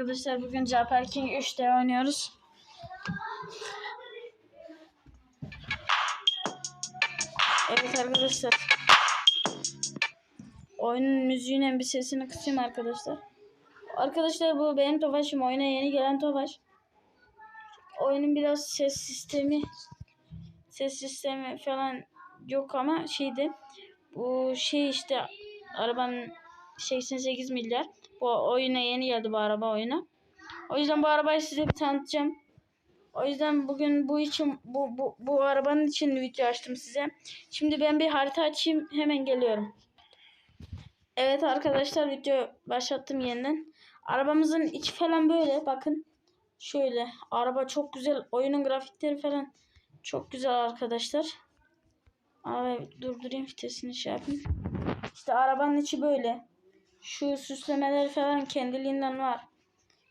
Arkadaşlar bugün Japer King 3D oynuyoruz. Evet arkadaşlar. Oyunun müziğinin bir sesini kısayım arkadaşlar. Arkadaşlar bu benim Tofaş'ım. Oyuna yeni gelen Tofaş. Oyunun biraz ses sistemi ses sistemi falan yok ama şeydi. Bu şey işte arabanın 88 milyar. Bu oyuna yeni geldi bu araba oyuna. O yüzden bu arabayı size bir tanıtacağım. O yüzden bugün bu için bu, bu, bu arabanın için video açtım size. Şimdi ben bir harita açayım hemen geliyorum. Evet arkadaşlar video başlattım yeniden. Arabamızın içi falan böyle bakın. Şöyle araba çok güzel. Oyunun grafikleri falan çok güzel arkadaşlar. Abi durdurayım vitesini şey yapayım. İşte arabanın içi böyle. Şu süslemeler falan kendiliğinden var.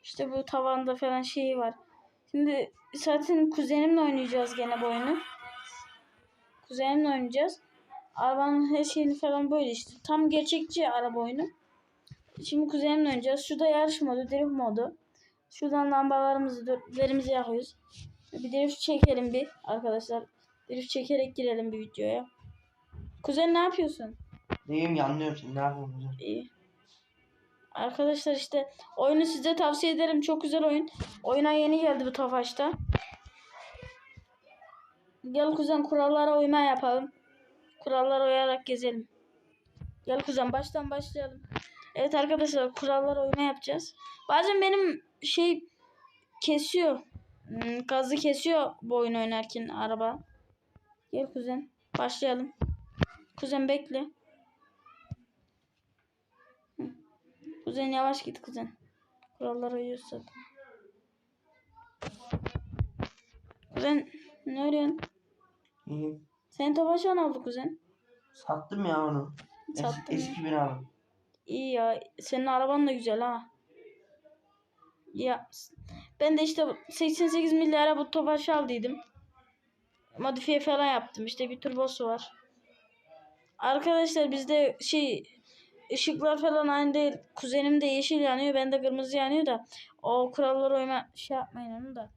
İşte bu tavanda falan şeyi var. Şimdi zaten kuzenimle oynayacağız gene bu oyunu. Kuzenimle oynayacağız. Arabanın her şeyini falan böyle işte. Tam gerçekçi araba oyunu. Şimdi kuzenimle oynayacağız. Şurada yarış modu, drift modu. Şuradan lambalarımızı, dörtlerimizi yakıyoruz. Bir drift çekelim bir arkadaşlar. Drift çekerek girelim bir videoya. Kuzen ne yapıyorsun? Neyim yanlıyorum ne hocam? İyi. Arkadaşlar işte oyunu size tavsiye ederim. Çok güzel oyun. Oyuna yeni geldi bu Tofaş'ta. Gel kuzen kurallara uyma yapalım. Kurallara uyarak gezelim. Gel kuzen baştan başlayalım. Evet arkadaşlar kurallara uyma yapacağız. Bazen benim şey kesiyor. Hmm, Gazı kesiyor bu oyun oynarken araba. Gel kuzen başlayalım. Kuzen bekle. Kuzen yavaş git kuzen. Kurallara uyuyoruz zaten. Kuzen ne arıyorsun? İyiyim. Senin topaşan oldu kuzen. Sattım ya onu. Es- Sattın mı? eski bir aldım. İyi ya. Senin araban da güzel ha. Ya ben de işte bu 88 milyara bu topaş aldıydım. Modifiye falan yaptım. İşte bir turbosu var. Arkadaşlar bizde şey ışıklar falan aynı değil. Kuzenim de yeşil yanıyor. Ben de kırmızı yanıyor da. O kurallara uyma şey yapmayın onu da.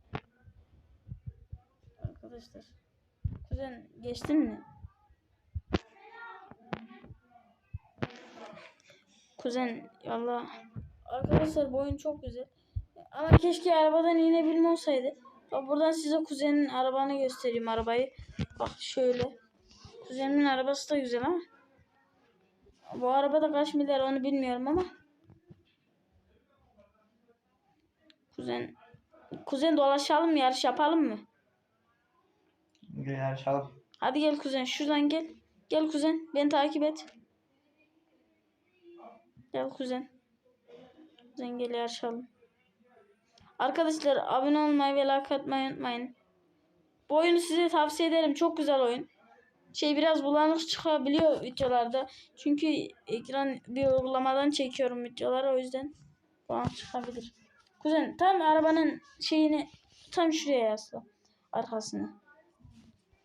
Arkadaşlar. Kuzen geçtin mi? Kuzen valla. Arkadaşlar bu oyun çok güzel. Ama keşke arabadan inebilme olsaydı. Bak buradan size kuzenin arabanı göstereyim arabayı. Bak şöyle. Kuzenimin arabası da güzel ama. Bu araba da kaç milyar onu bilmiyorum ama. Kuzen. Kuzen dolaşalım mı yarış yapalım mı? Gel yarışalım. Hadi gel kuzen şuradan gel. Gel kuzen beni takip et. Gel kuzen. Kuzen gel yarışalım. Arkadaşlar abone olmayı ve like atmayı unutmayın. Bu oyunu size tavsiye ederim. Çok güzel oyun. Şey biraz bulanık çıkabiliyor videolarda. Çünkü ekran bir uygulamadan çekiyorum videoları o yüzden bulanık çıkabilir. Kuzen tam arabanın şeyini tam şuraya yasla. Arkasını.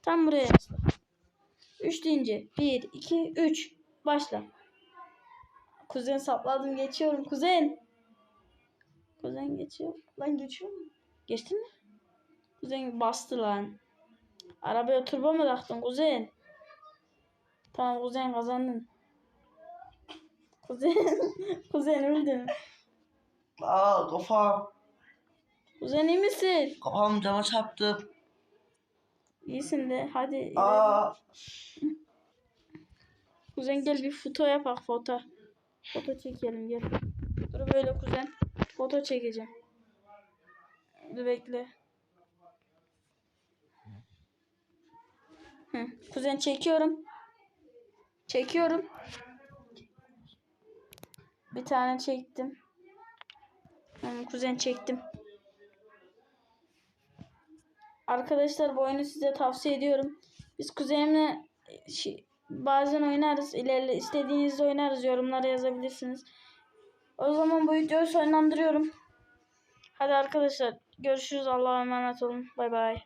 Tam buraya yasla. 3 deyince 1 2 3 başla. Kuzen sapladım geçiyorum kuzen. Kuzen geçiyor. Lan geçiyor mu? Geçtin mi? Kuzen bastı lan. Arabaya turbo mu taktın kuzen? Tamam kuzen kazandın. Kuzen, kuzen öldün. Aa kafam. Kuzen iyi misin? Kafam cama çarptı. İyisin de hadi. Aa. Kuzen gel bir foto yapak foto. Foto çekelim gel. Dur böyle kuzen. Foto çekeceğim. Dur bekle. Hı, kuzen çekiyorum. Çekiyorum. Bir tane çektim. Hı, kuzen çektim. Arkadaşlar bu oyunu size tavsiye ediyorum. Biz kuzenimle şey, bazen oynarız. İlerle istediğinizde oynarız. Yorumlara yazabilirsiniz. O zaman bu videoyu sonlandırıyorum. Hadi arkadaşlar görüşürüz. Allah'a emanet olun. Bay bay.